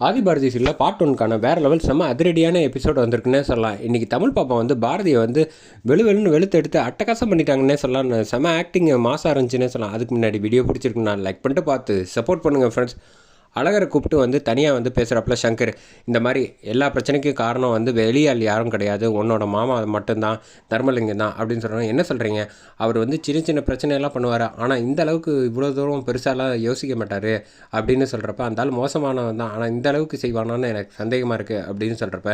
ஆதி Bharathi சீரில் part ஒன்க்கான வேறு level செம்ம அதிரடியான எபிசோட் வந்திருக்குன்னே சொல்லலாம். இன்றைக்கி தமிழ் பாப்பா வந்து பாரதியை வந்து வெளு வெளுன்னு வெளுத்து எடுத்து அட்டகாசம் பண்ணிட்டாங்கன்னே சொல்லலாம். செம்ம ஆக்டிங் மாசாக இருந்துச்சுன்னே சொல்லலாம். அதுக்கு முன்னாடி வீடியோ பிடிச்சிருக்கு நான் லைக் பண்ணிட்டு பார்த்து சப்போர்ட் பண்ணுங்கள் ஃப்ரெண்ட்ஸ் அழகரை கூப்பிட்டு வந்து தனியாக வந்து பேசுகிறப்பல சங்கர் இந்த மாதிரி எல்லா பிரச்சனைக்கும் காரணம் வந்து வெளியால் யாரும் கிடையாது. உன்னோட மாமா மட்டும்தான் தர்மலிங்கம் தான் அப்படின்னு சொல்கிறாங்க என்ன சொல்கிறீங்க அவர் வந்து சின்ன சின்ன பிரச்சனையெல்லாம் பண்ணுவார். ஆனால் இந்த அளவுக்கு இவ்வளோ தூரம் பெருசாலாம் யோசிக்க மாட்டார் அப்படின்னு சொல்கிறப்ப அந்த ஆள் மோசமானவன் தான். ஆனால் இந்த அளவுக்கு செய்வானான்னு எனக்கு சந்தேகமாக இருக்குது அப்படின்னு சொல்கிறப்ப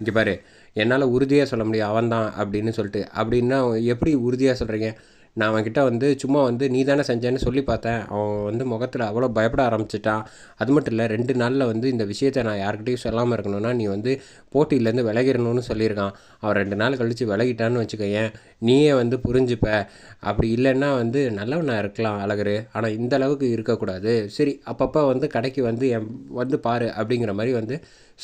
இங்கே பாரு என்னால் உறுதியாக சொல்ல முடியும் அவன் தான் அப்படின்னு சொல்லிட்டு. அப்படின்னா எப்படி உறுதியாக சொல்கிறீங்க நான் அவன்கிட்ட வந்து சும்மா வந்து நீ தானே செஞ்சேன்னு சொல்லி பார்த்தேன். அவன் வந்து முகத்தில் அவ்வளோ பயப்பட ஆரம்பிச்சிட்டான். அது மட்டும் இல்லை ரெண்டு நாளில் வந்து இந்த விஷயத்தை நான் யார்கிட்டையும் சொல்லாமல் இருக்கணும்னா நீ வந்து போட்டியிலேருந்து விலகிடணும்னு சொல்லியிருக்கான். அவன் ரெண்டு நாள் கழித்து விலகிட்டான்னு வச்சுக்கோயேன். நீயே வந்து புரிஞ்சுப்ப. அப்படி இல்லைன்னா வந்து நல்லவனாக இருக்கலாம் அழகரு. ஆனால் இந்த அளவுக்கு இருக்கக்கூடாது. சரி அப்பப்போ வந்து கடைக்கு வந்து என் வந்து பாரு அப்படிங்கிற மாதிரி வந்து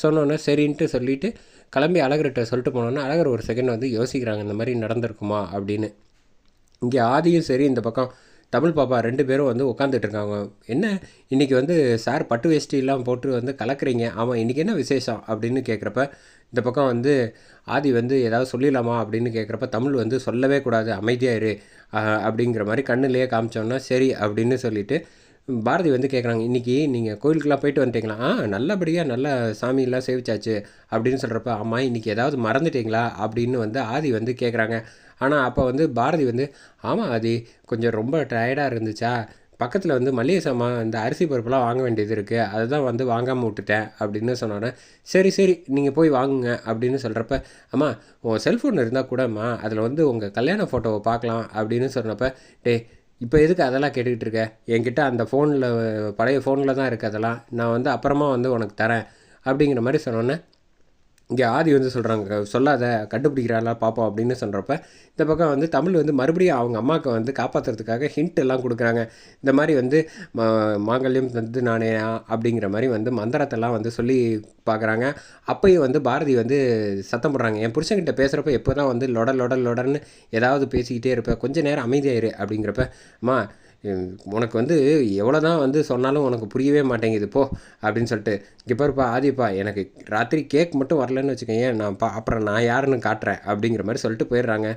சொன்னோன்னே சரின்ட்டு சொல்லிவிட்டு கிளம்பி அழகர்கிட்ட சொல்லிட்டு போனோன்னா அழகர் ஒரு செகண்ட் வந்து யோசிக்கிறாங்க இந்த மாதிரி நடந்திருக்குமா? அப்படின்னு. இங்கே ஆதியும் சரி இந்த பக்கம் தமிழ் பாப்பா ரெண்டு பேரும் வந்து உட்காந்துட்டு இருக்காங்க. என்ன? இன்றைக்கி வந்து சார் பட்டு வேஷ்டிலாம் போட்டு வந்து கலக்குறீங்க. ஆமாம் இன்றைக்கி என்ன விசேஷம்? அப்படின்னு கேட்குறப்ப இந்த பக்கம் வந்து ஆதி வந்து ஏதாவது சொல்லிடலாமா அப்படின்னு கேட்குறப்ப தமிழ் வந்து சொல்லவே கூடாது அமைதியாக இரு அப்படிங்கிற மாதிரி கண்ணுலேயே காமிச்சோன்னா சரி அப்படின்னு சொல்லிவிட்டு பாரதி வந்து கேட்குறாங்க இன்றைக்கி நீங்கள் கோயிலுக்கெலாம் போயிட்டு வந்துட்டீங்களா? ஆ நல்லபடியாக நல்ல சாமியெல்லாம் சேவிச்சாச்சு அப்படின்னு சொல்கிறப்ப ஆமாம் இன்றைக்கி ஏதாவது மறந்துட்டீங்களா? அப்படின்னு வந்து ஆதி வந்து கேட்குறாங்க ஆனால் அப்போ வந்து பாரதி வந்து ஆமாம் ஆதி கொஞ்சம் ரொம்ப டயர்டாக இருந்துச்சா? பக்கத்தில் வந்து மளிகை சாமான் இந்த அரிசி பருப்புலாம் வாங்க வேண்டியது இருக்குது அதை தான் வந்து வாங்காமல் விட்டுட்டேன் அப்படின்னு சொன்னோன்னே சரி சரி நீங்கள் போய் வாங்குங்க அப்படின்னு சொல்கிறப்ப அம்மா உன் செல்ஃபோன் இருந்தால் கூடம்மா அதில் வந்து உங்கள் கல்யாண ஃபோட்டோவை பார்க்கலாம் அப்படின்னு சொன்னப்போ டே இப்போ எதுக்கு அதெல்லாம் கேட்டுக்கிட்டு இருக்க? என்கிட்ட அந்த ஃபோனில் பழைய ஃபோனில் தான் இருக்குது அதெல்லாம். நான் வந்து அப்புறமா வந்து உனக்கு தரேன் அப்படிங்கிற மாதிரி சொன்னோன்னே இங்கே ஆதி வந்து சொல்கிறாங்க சொல்லாத கண்டுபிடிக்கிறாளா பார்ப்போம் அப்படின்னு சொல்கிறப்ப இந்த பக்கம் வந்து தமிழ் வந்து மறுபடியும் அவங்க அம்மாவுக்கு வந்து காப்பாற்றுறதுக்காக ஹிண்ட் எல்லாம் கொடுக்குறாங்க. இந்த மாதிரி வந்து மாங்கல்யம் வந்து நானே அப்படிங்கிற மாதிரி வந்து மந்திரத்தெல்லாம் வந்து சொல்லி பார்க்குறாங்க அப்பையும் வந்து பாரதி வந்து சத்தம் போடுறாங்க. என் புருஷன்கிட்ட பேசுகிறப்ப எப்போ தான் வந்து லொட லொட லொடன்னு ஏதாவது பேசிக்கிட்டே இருப்பேன் கொஞ்சம் நேரம் அமைதியாயிரு அப்படிங்கிறப்ப அம்மா உனக்கு வந்து எவ்வளோ தான் வந்து சொன்னாலும் உனக்கு புரியவே மாட்டேங்குது போ அப்படின்னு சொல்லிட்டு. இங்கே பாருப்பா ஆதிப்பா எனக்கு ராத்திரி கேக் மட்டும் வரலன்னு வச்சுக்கோங்க நான் பா அப்புறம் நான் யாருன்னு காட்டுறேன் அப்படிங்கிற மாதிரி சொல்லிட்டு போயிடுறாங்க.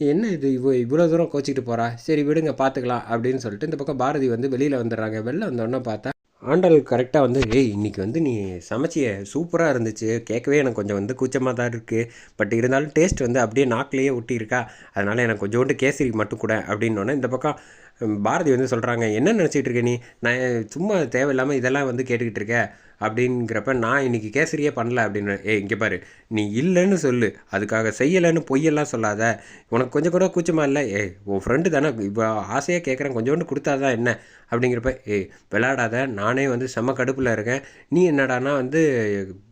என்ன இது இவ்வளோ இவ்வளோ தூரம் கோச்சிக்கிட்டு போகிறா சரி விடுங்க பார்த்துக்கலாம் அப்படின்னு சொல்லிட்டு இந்த பக்கம் பாரதி வந்து வெளியில் வந்துடுறாங்க. வெளில வந்தோடனே பார்த்தா ஆண்டல் கரெக்டாக வந்து ஏய் இன்றைக்கி வந்து நீ சமைச்சிய சூப்பராக இருந்துச்சு. கேட்கவே எனக்கு கொஞ்சம் வந்து கூச்சமாக தான் இருக்குது பட் இருந்தாலும் டேஸ்ட் வந்து அப்படியே நாக்கிலேயே ஒட்டியிருக்கா. அதனால் எனக்கு கொஞ்சோண்டு கேசரி மட்டும் கூட அப்படின்னோடனே இந்த பக்கம் பாரதி வந்து சொல்கிறாங்க என்ன நினச்சிட்டு இருக்க நீ? நான் சும்மா தேவையில்லாமல் இதெல்லாம் வந்து கேட்டுக்கிட்டு இருக்க. அப்படிங்கிறப்ப நான் இன்றைக்கி கேசரியே பண்ணல அப்படின்னு ஏ இங்கே பாரு நீ இல்லைன்னு சொல்லு அதுக்காக செய்யலைன்னு பொய்யெல்லாம் சொல்லாத. உனக்கு கொஞ்சம் கூட கூச்சமாக இல்லை? ஏ உன் ஃப்ரெண்டு தானே இப்போ ஆசையாக கேட்குறேன் கொஞ்சோண்டு கொடுத்தாதான் என்ன? அப்படிங்கிறப்ப ஏய் விளாடாத நானே வந்து செம்ம கடுப்பில் இருக்கேன். நீ என்னடானா வந்து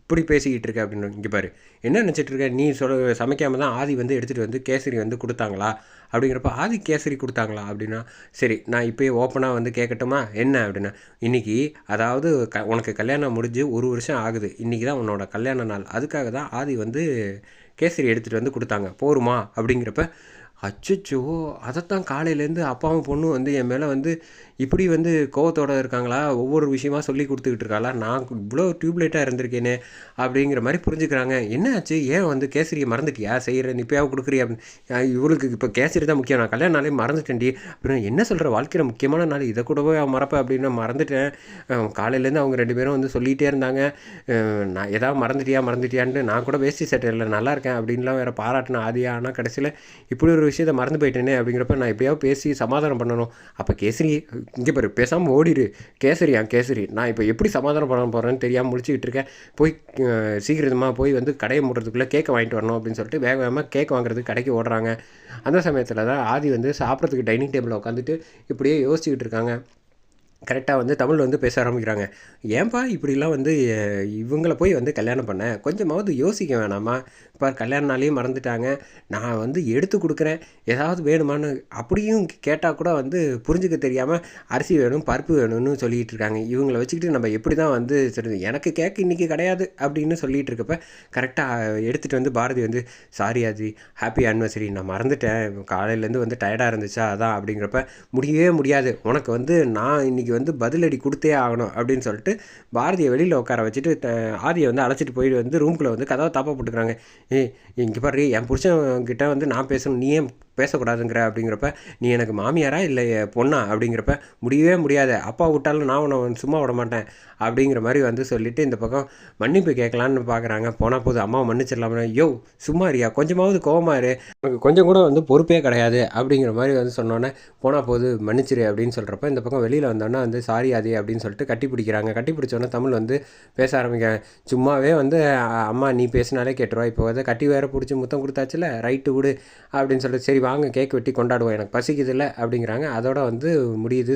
இப்படி பேசிக்கிட்டு இருக்க. அப்படின்னு இங்கே பாரு என்ன நினச்சிட்டு இருக்க? நீ சொல் சமைக்காமல் தான் ஆதி வந்து எடுத்துகிட்டு வந்து கேசரி வந்து கொடுத்தாங்களா? அப்படிங்கிறப்ப ஆதி கேசரி கொடுத்தாங்களா? அப்படின்னா சரி நான் இப்போயே ஓப்பனாக வந்து கேட்கட்டுமா என்ன? அப்படின்னா இன்றைக்கி அதாவது க உனக்கு கல்யாணம் முடிஞ்சு ஒரு வருஷம் ஆகுது. இன்றைக்கி தான் உன்னோட கல்யாண நாள். அதுக்காக தான் ஆதி வந்து கேசரி எடுத்துகிட்டு வந்து கொடுத்தாங்க. போருமா? அப்படிங்கிறப்ப அச்சோ அதைத்தான் காலையிலேருந்து அப்பாவும் பொண்ணும் வந்து என் மேலே வந்து இப்படி வந்து கோவத்தோடு இருக்காங்களா? ஒவ்வொரு விஷயமா சொல்லி கொடுத்துக்கிட்டு இருக்காளா? நான் இவ்வளோ டியூப்லைட்டாக இருந்திருக்கேனே அப்படிங்கிற மாதிரி புரிஞ்சுக்கிறாங்க. என்ன ஆச்சு? ஏன் வந்து கேசரியை மறந்துட்டியா? செய்கிற நிப்பையாக கொடுக்குறியா? அப்படின்னு இவளுக்கு இப்போ கேசரி தான் முக்கியம். நான் கல்யாண நாளே மறந்துட்டேன்டி. அப்படின்னு என்ன சொல்கிற வாழ்க்கையில் முக்கியமான நாள்? இதை கூடவே மறப்பேன் அப்படின்னு மறந்துட்டேன். காலையிலேருந்து அவங்க ரெண்டு பேரும் வந்து சொல்லிகிட்டே இருந்தாங்க. நான் ஏதாவது மறந்துட்டியா? மறந்துட்டியான்ட்டு நான் கூட வேஷ்டி சட்டை இல்லை நல்லா இருக்கேன் அப்படின்லாம் வேறு பாராட்டின ஆதியா ஆனால் கடைசியில் இப்படி ஒரு விஷயத்தை மறந்து போயிட்டேனே அப்படிங்கிறப்ப நான் எப்படியாவது பேசி சமாதானம் பண்ணணும். அப்போ கேசரி இங்கே பாரு பேசாமல் ஓடிடு கேசரியா கேசரி. நான் இப்போ எப்படி சமாதானம் பண்ண போகிறேன்னு தெரியாமல் முடிச்சுக்கிட்டு இருக்கேன். போய் சீக்கிரமாக போய் வந்து கடையை மூடுறதுக்குள்ளே கேக்கை வாங்கிட்டு வரணும் அப்படின்னு சொல்லிட்டு வேக வேகமாக கேக் வாங்குறதுக்கு கடைக்கு ஓடுறாங்க. அந்த சமயத்தில் தான் ஆதி வந்து சாப்பிட்றதுக்கு டைனிங் டேபிளில் உட்காந்துட்டு இப்படியே யோசிச்சுக்கிட்டு இருக்காங்க. கரெக்டாக வந்து தமிழ் வந்து பேச ஆரம்பிக்கிறாங்க. ஏன்பா இப்படிலாம் வந்து இவங்களை போய் வந்து கல்யாணம் பண்ண? கொஞ்சமாவது யோசிக்க வேணாமா? இப்போ கல்யாணனாலேயும் மறந்துட்டாங்க. நான் வந்து எடுத்து கொடுக்குறேன். ஏதாவது வேணுமான்னு அப்படியும் கேட்டால் கூட வந்து புரிஞ்சுக்க தெரியாமல் அரிசி வேணும் பருப்பு வேணும்னு சொல்லிகிட்டு இருக்காங்க. இவங்களை வச்சுக்கிட்டு நம்ம எப்படி தான் வந்து சொல்லுது எனக்கு கேட்க இன்றைக்கி கிடையாது அப்படின்னு சொல்லிகிட்டு இருக்கப்ப கரெக்டாக எடுத்துகிட்டு வந்து பாரதி வந்து சாரி ஆஜி ஹாப்பி ஆனிவர்சரி நான் மறந்துட்டேன். காலையிலேருந்து வந்து டயர்டாக இருந்துச்சா? அதான். அப்படிங்கிறப்ப முடியவே முடியாது. உனக்கு வந்து நான் இன்றைக்கி வந்து பதிலடி கொடுத்தே ஆகணும். அப்படின்னு சொல்லிட்டு பாரதியை வெளியில் உட்கார வச்சுட்டு ஆதியை வந்து அழைச்சிட்டு போயிட்டு வந்து ரூம்குள்ளே வந்து கதவை தாப்பா போட்டுக்கிறாங்க. ஏ இங்கே பாரு என் புருஷன் கிட்டே வந்து நான் பேசணும் நீ ஏன் பேசக்கூடாதுங்கிற அப்படிங்கிறப்ப நீ எனக்கு மாமியாரா இல்லை பொண்ணா? அப்படிங்கிறப்ப முடியவே முடியாது. அப்பா விட்டாலும் நான் உன்னை சும்மா விட மாட்டேன் அப்படிங்கிற மாதிரி வந்து சொல்லிட்டு இந்த பக்கம் மன்னிப்பு கேட்கலான்னு பார்க்குறாங்க போனால் போது அம்மாவை மன்னிச்சிடலாம்னா. யோ சும்மா இருயா கொஞ்சமாவது கோவமாரு இரு. கொஞ்சம் கூட வந்து பொறுப்பே கிடையாது. அப்படிங்கிற மாதிரி வந்து சொன்னோன்னே போனால் போது மன்னிச்சிரு அப்படின்னு சொல்கிறப்ப இந்த பக்கம் வெளியில் வந்தோன்னே வந்து சாரி ஆதி அப்படின்னு சொல்லிட்டு கட்டி பிடிக்கிறாங்க. கட்டி பிடிச்சோன்னே தமிழ் வந்து பேச ஆரம்பிக்க சும்மாவே வந்து அம்மா நீ பேசினாலே கேட்டுருவா. இப்போ வந்து கட்டி வேற பிடிச்சி முத்தம் கொடுத்தாச்சுல ரைட்டு விடு அப்படின்னு சொல்லிட்டு சரி வாங்க கேக் வெட்டி கொண்டாடுவோம் எனக்கு பசிக்குதுல்ல அப்படிங்கிறாங்க. அதோட வந்து முடியுது